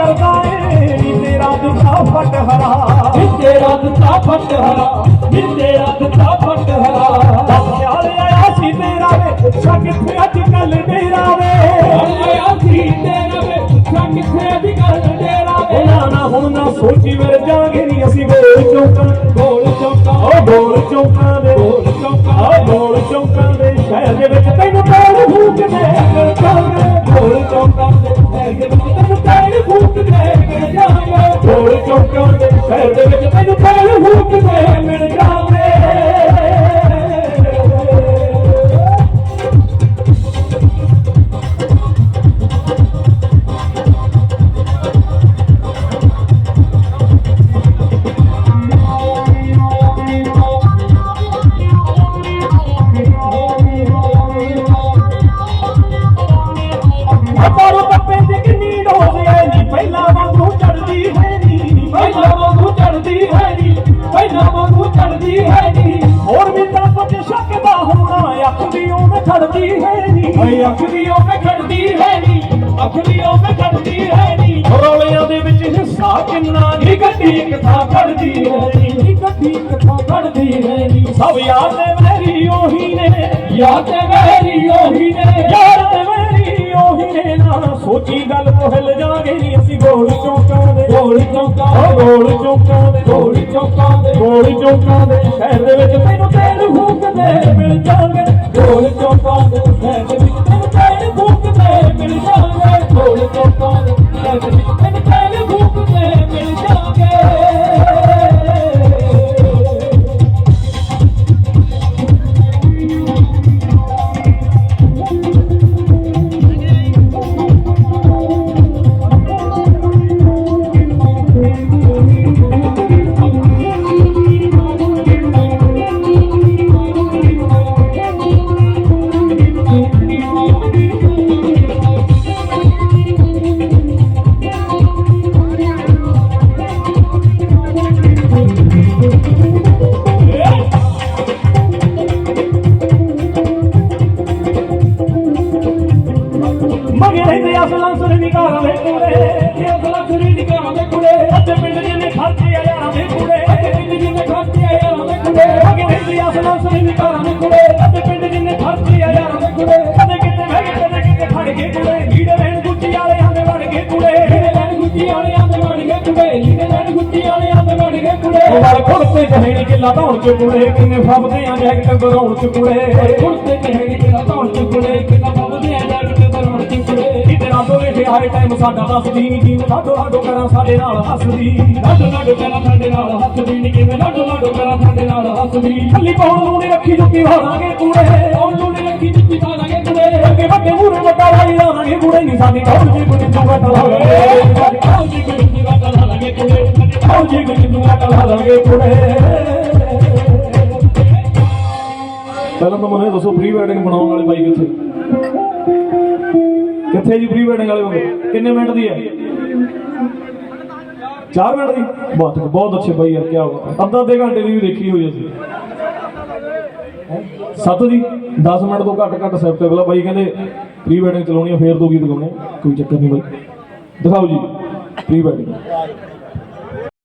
ਕਰਦਾ ਏ ਨੀ ਤੇਰਾ ਦਿੱਤਾ ਫਟ ਹਰਾ ਨੀ ਤੇਰਾ ਦਿੱਤਾ ਫਟ ਹਰਾ ਨੀ ਤੇਰਾ ਦਿੱਤਾ ਫਟ ਹਰਾ ਖਿਆਲ ਆਇਆ ਸੀ ਤੇਰਾ ਵੇ ਪੁੱਛਾਂ ਕਿੱਥੇ ਅੱਜ ਕੱਲ ਡੇਰਾ ਵੇ। ਆਇਆ ਸੀ ਤੇਰਾ ਵੇ ਪੁੱਛਾਂ ਕਿੱਥੇ ਅੱਜ ਕੱਲ ਡੇਰਾ ਵੇ। ਨਾ ਨਾ ਹੁਣ ਨਾ ਸੋਚੀ ਮਰ ਜਾਗੇ ਨੀ ਅਸੀਂ ਗੋਲ ਚੌਕਾਂ। ਗੋਲ ਚੌਕਾ। ਓ ਗੋਲ ਚੌਕਾਂ ਦੇ ਗੋਲ ਚੌਕਾ। ਓ ਗੋਲ ਚੌਕਾਂ ਦੇ ਸ਼ਹਿਰ ਦੇ ਵਿੱਚ ਤੈਨੂੰ ਪੈਰ ਫੂਕ ਦੇ ਜਾਗੇ ਗੋਲ ਚੌਕਾ। ਪਾਰੋ ਪੱਪੇ ਕਿੰਨੀ ਡੋਜ਼ ਐ ਨੀ ਪਹਿਲਾਂ ਵਾਂਗੂ ਚੜਦੀ ਹੈ ਨੀ ਪਹਿਲਾਂ ਵਾਂਗੂ ਚੜਦੀ ਹੈ ਨੀ ਪਹਿਲਾਂ ਵਾਂਗੂ ਚੜਦੀ ਹੈ ਨੀ ਹੋਰ ਵੀ ਤਾਂ ਕੁਝ ਸ਼ੱਕਦਾ ਹੋਣਾ ਅੱਖ ਦੀ ਉਹ ਖੜਦੀ ਹੈ ਨੀ ਓਏ ਅੱਖ ਦੀ ਉਹ ਖੜਦੀ ਹੈ ਨੀ ਅੱਖ ਦੀ ਉਹ ਖੜਦੀ ਹੈ ਨੀ ਰੌਲਿਆਂ ਦੇ ਵਿੱਚ ਹਿੱਸਾ ਕਿੰਨਾ ਨੀ ਗੱਡੀ ਕਿਥਾ ਖੜਦੀ ਹੈ ਨੀ ਗੱਡੀ ਕਿਥਾ ਖੜਦੀ ਹੈ ਨੀ ਸਭ ਯਾਦ ਤੇ ਮੇਰੀ ਉਹੀ ਨੇ। ਯਾਰ ਤੇ ਮੇਰੀ ਨਾ ਸੋਚੀ ਗੱਲ ਤੋਂ ਹਿੱਲ ਜਾਗੇ ਅਸੀਂ ਗੋਲ ਚੌਕਾਂ ਦੇ। ਗੋਲ ਚੌਕਾ ਓ ਗੋਲ ਚੌਕਾਂ ਦੇ। ਗੋਲ ਚੌਕਾ ਦੇ। ਗੋਲ ਚੌਕਾਂ ਦੇ। ਸ਼ਹਿਰ ਦੇ ਵਿੱਚ ਤੈਨੂੰ ਤੇਲ ਫੂਕ ਮਿਲ ਜਾਣਗੇ। ਗੋਲ ਚੌਕਾ ਦੇ। ਸ਼ਹਿਰ ਦੇ ਵਿੱਚ ਤੈਨੂੰ ਪੈਰ ਫੂਕ ਮਿਲ ਜਾਵਾਂਗੇ ਗੋਲ ਚੌਕਾ ਦੇ। ਸ਼ਹਿਰ ਦੇ ਵਿੱਚ ਅੱਧੇ ਪਿੰਡ ਜਿਹਨੇ ਖਰਚੇ ਆ ਯਾਰਾਂ ਦੇ ਕੁੜੇ। ਪਿੰਡ ਜਿੰਨੇ ਖਾਤੇ ਆ ਯਾਰਾਂ ਦੇ ਕੁੜੇ। ਮਗੇ ਰਹਿੰਦੇ ਅਸਲਾਂ ਸੁਰ ਨਿਕਾਲਾਂ ਦੇ ਕੁੜੇ। ਅੱਧੇ ਪਿੰਡ ਜਿਹਨੇ ਖਰਚੇ ਆ ਯਾਰਾਂ ਦੇ ਕੁੜੇ। ਕਦੇ ਕਿਤੇ ਬਹਿ ਗਏ ਕਦੇ ਕਿਤੇ ਖੜ ਗਏ ਕੁੜੇ। ਲੀੜੇ ਲੈਣ ਗੁੱਚੀ ਵਾਲਿਆਂ ਦੇ ਵੜ ਗਏ ਕੁੜੇ। ਜਿਹੜੇ ਲੈਣ ਗੁੱਚੀ ਵਾਲਿਆਂ ਦੇ ਵੜ ਗਏ ਕੁੜੇ। ਜਿਹੜੇ ਲੈਣ ਗੁੱਚੀ ਵਾਲਿਆਂ ਦੇ ਵੜ ਗਏ ਕੁੜੇ। ਉਹ ਵਾਰ ਖੁਰਤੇ ਜਹੇਣੀ ਕਿੱਲਾ ਧੌਣ ਚ ਕੁੜੇ। ਕਿੰਨੇ ਫੱਬਦੇ ਆ ਜੈਕਟ ਬਰਾਉਣ ਚ ਕੁੜੇ। ਕੁੜਤੇ ਕਹਿਣੀ ਕਿਲਾ ਧੌਣ ਚ ਕੁੜੇ। ਜਾ ਕੇ ਬਰਵਣ ਚ ਕੁੜੇ ਕਿਤੇ ਰਾਤੋਂ ਵੇਖੇ ਹਾਏ ਟਾਈਮ ਸਾਡਾ ਦੱਸਦੀ ਨੀ ਜੀਵ ਲਾਡੋ ਲਾਡੋ ਕਰਾਂ ਸਾਡੇ ਨਾਲ ਹੱਸਦੀ ਲਾਡੋ ਲਾਡੋ ਕਰਾਂ ਸਾਡੇ ਨਾਲ ਹੱਸਦੀ ਨੀ ਕਿਵੇਂ ਲਾਡੋ ਲਾਡੋ ਕਰਾਂ ਸਾਡੇ ਨਾਲ ਹੱਸਦੀ ਕੱਲੀ ਪਾਉਣ ਨੂੰ ਨੀ ਰੱਖੀ ਜੁੱਤੀ ਵਾਲਾਂਗੇ ਕੁੜੇ ਉਹਨੂੰ ਨੇ ਰੱਖੀ ਜੁੱਤੀ ਪਾ ਲਾਂਗੇ ਕੁੜੇ। ਅੱਗੇ ਵੱਡੇ ਮੂਰੇ ਵੱਡਾ ਲਾਈ ਲਾਵਾਂਗੇ ਕੁੜੇ, ਨੀ ਸਾਡੀ ਕੌਣ ਜੀ ਕੋਈ ਜੁਗਾ ਟਲਾਵਾਂਗੇ ਸਾਡੀ ਕਾਲ ਜੀ ਕੋਈ ਜੁਗਾ ਲਾ ਲਾਂਗੇ ਕੁੜੇ। ਸਾਡੀ ਕੌਣ ਜੀ ਕੋਈ ਜੁਗਾ ਟਲਾਵਾਂਗੇ ਕੁੜੇ। ਪਹਿਲਾਂ ਤਾਂ ਮੈਨੂੰ ਇਹ ਦੱਸੋ ਪ੍ਰੀ ਵੈਡਿੰਗ ਬਣਾਉਣ ਵਾਲੇ ਬਾਈ ਕਿੱਥੇ? ਕਿੱਥੇ ਜੀ ਪ੍ਰੀ ਵੈਡਿੰਗ ਵਾਲੇ ਬੰਦੇ ਕਿੰਨੇ ਮਿੰਟ ਦੀ ਹੈ? 4 ਮਿੰਟ ਦੀ? ਬਹੁਤ ਬਹੁਤ ਅੱਛੇ ਭਾਈ ਯਾਰ ਕੀ ਬਾਤ ਅੱਧਾ ਅੱਧੇ ਘੰਟੇ ਦੀ ਵੀ ਦੇਖੀ ਹੋਈ ਅਸੀਂ। ਸੱਤ ਦੀ 10 ਮਿੰਟ ਤੋਂ ਘੱਟ ਘੱਟ ਅਸੈਪਟੇਬਲ ਆ ਬਾਈ ਕਹਿੰਦੇ ਪ੍ਰੀ ਵੈਡਿੰਗ ਚਲਾਉਣੀ ਆ, ਫੇਰ ਦੋ ਗੀਤ ਗਾਉਣੇ ਕੋਈ ਚੱਕਰ ਨਹੀਂ ਬਾਈ। ਦਿਖਾਓ ਜੀ ਪ੍ਰੀ ਵੈਡਿੰਗ